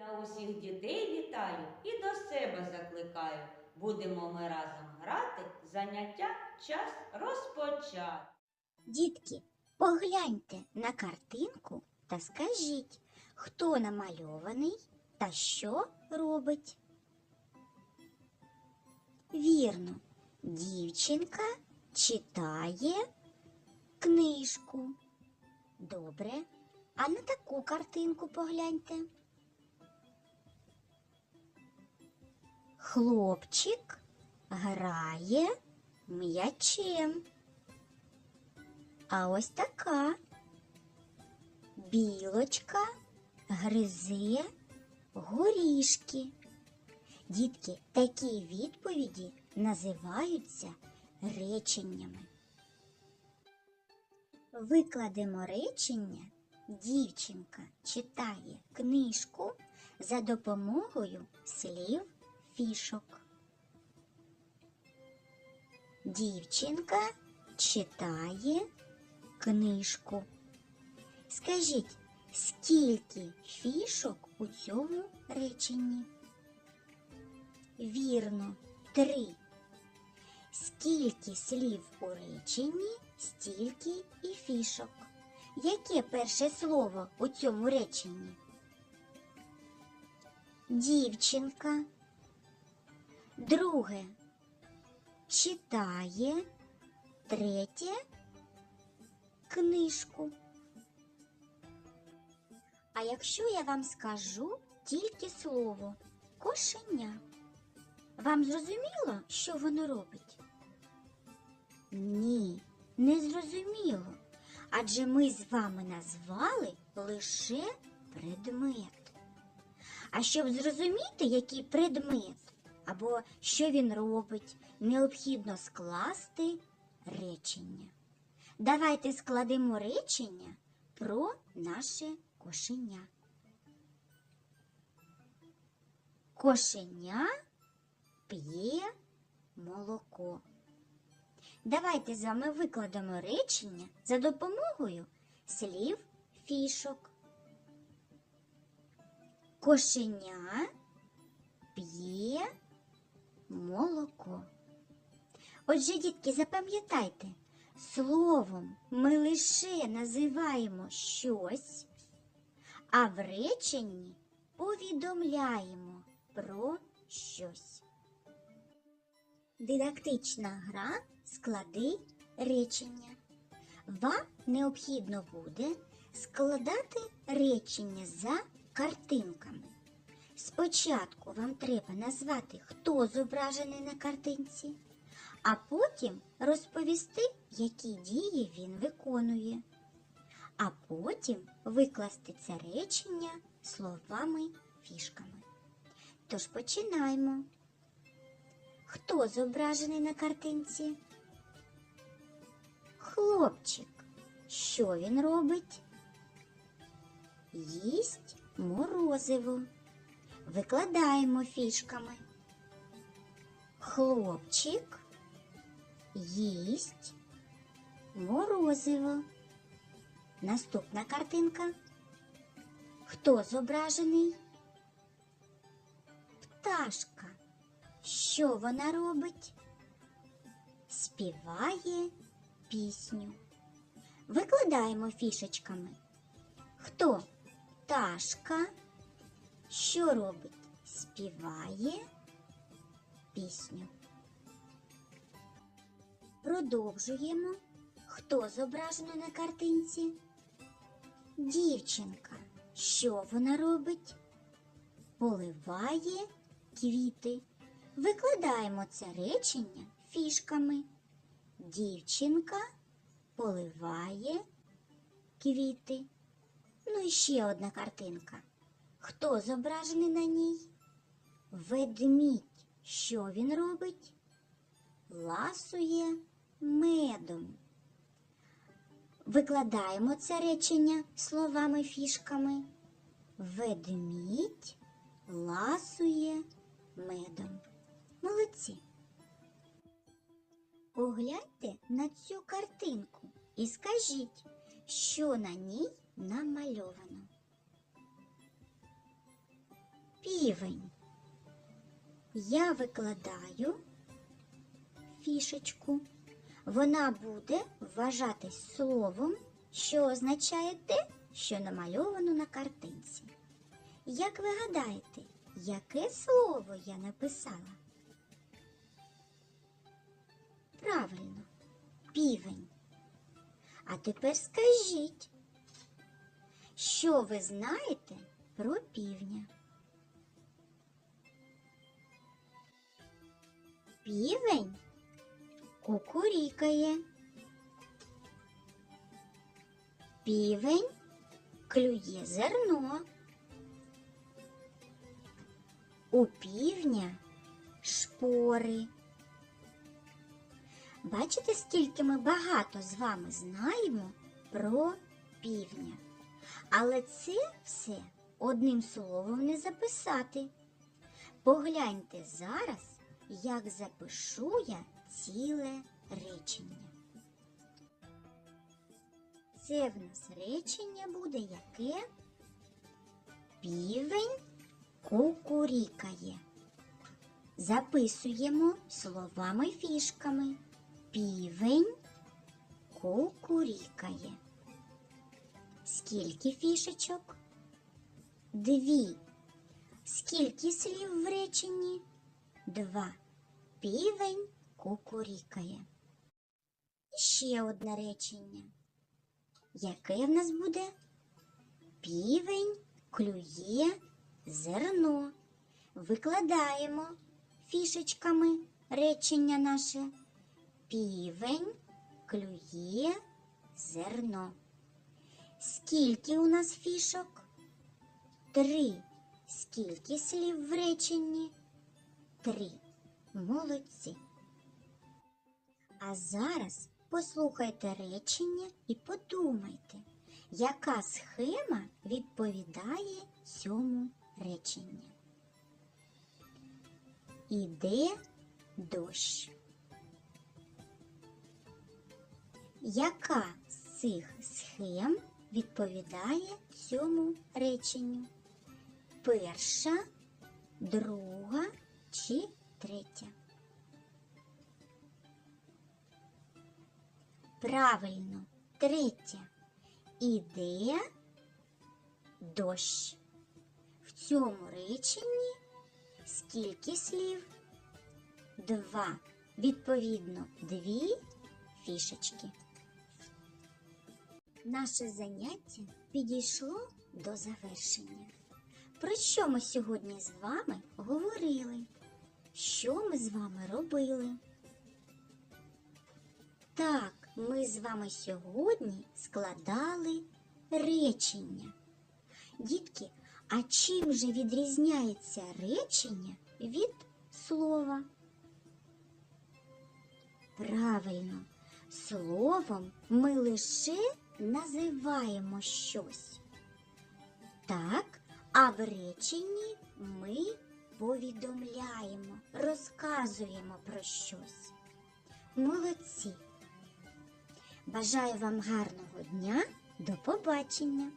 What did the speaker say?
Я усіх дітей вітаю і до себе закликаю. Будемо ми разом грати, заняття час розпочати. Дітки, погляньте на картинку та скажіть, хто намальований та що робить. Вірно, дівчинка читає книжку. Добре, а на таку картинку погляньте. Хлопчик грає м'ячем. А ось така білочка гризе горішки. Дітки, такі відповіді називаються реченнями. Викладемо речення дівчинка читає книжку за допомогою слів фішок. Дівчинка читає книжку. Скажіть, скільки фішок у цьому реченні? Вірно, три. Скільки слів у реченні, стільки і фішок. Яке перше слово у цьому реченні? Дівчинка. Друге читає. Третє книжку. А якщо я вам скажу тільки слово кошеня, вам зрозуміло, що воно робить? Ні, не зрозуміло. Адже ми з вами назвали лише предмет. А щоб зрозуміти, який предмет або що він робить, необхідно скласти речення. Давайте складемо речення про наше кошеня. Кошеня п'є молоко. Давайте з вами викладемо речення за допомогою слів фішок. Кошеня п'є молоко. Отже, дітки, запам'ятайте, словом ми лише називаємо щось, а в реченні повідомляємо про щось. Дидактична гра склади речення. Вам необхідно буде складати речення за картинками. Спочатку вам треба назвати, хто зображений на картинці, а потім розповісти, які дії він виконує. А потім викласти це речення словами фішками. Тож починаємо. Хто зображений на картинці? Хлопчик. Що він робить? Їсть морозиво. Викладаємо фішками. Хлопчик їсть морозиво. Наступна картинка. Хто зображений? Пташка. Що вона робить? Співає пісню. Викладаємо фішечками. Хто? Пташка. Що робить? Співає пісню. Продовжуємо. Хто зображено на картинці? Дівчинка. Що вона робить? Поливає квіти. Викладаємо це речення фішками. Дівчинка поливає квіти. Ну і ще одна картинка. Хто зображений на ній? Ведмідь. Що він робить? Ласує медом. Викладаємо це речення словами фішками. Ведмідь ласує медом. Молодці. Погляньте на цю картинку і скажіть, що на ній намальовано. Півень. Я викладаю фішечку. Вона буде вважатись словом, що означає те, що намальовано на картинці. Як ви гадаєте, яке слово я написала? Правильно, півень. А тепер скажіть, що ви знаєте про півня? Півень кукурікає. Півень клює зерно. У півня шпори. Бачите, скільки ми багато з вами знаємо про півня. Але це все одним словом не записати. Погляньте зараз, як запишу я ціле речення. Це в нас речення буде яке? Півень кукурікає. Записуємо словами фішками. Півень кукурікає. Скільки фішечок? Дві. Скільки слів в реченні? Два. Півень кукурікає. Ще одне речення. Яке в нас буде? Півень клює зерно. Викладаємо фішечками речення наше. Півень клює зерно. Скільки у нас фішок? Три. Скільки слів в реченні? Три. Молодці. А зараз послухайте речення і подумайте, яка схема відповідає цьому реченню. Іде дощ. Яка з цих схем відповідає цьому реченню? Перша, друга чи третя? Правильно, третя. Іде дощ. В цьому реченні скільки слів? Два. Відповідно, дві фішечки. Наше заняття підійшло до завершення. Про що ми сьогодні з вами говорили? Що ми з вами робили? Так, ми з вами сьогодні складали речення. Дітки, а чим же відрізняється речення від слова? Правильно, словом ми лише називаємо щось. Так, а в реченні ми повідомляємо, розказуємо про щось. Молодці! Бажаю вам гарного дня. До побачення!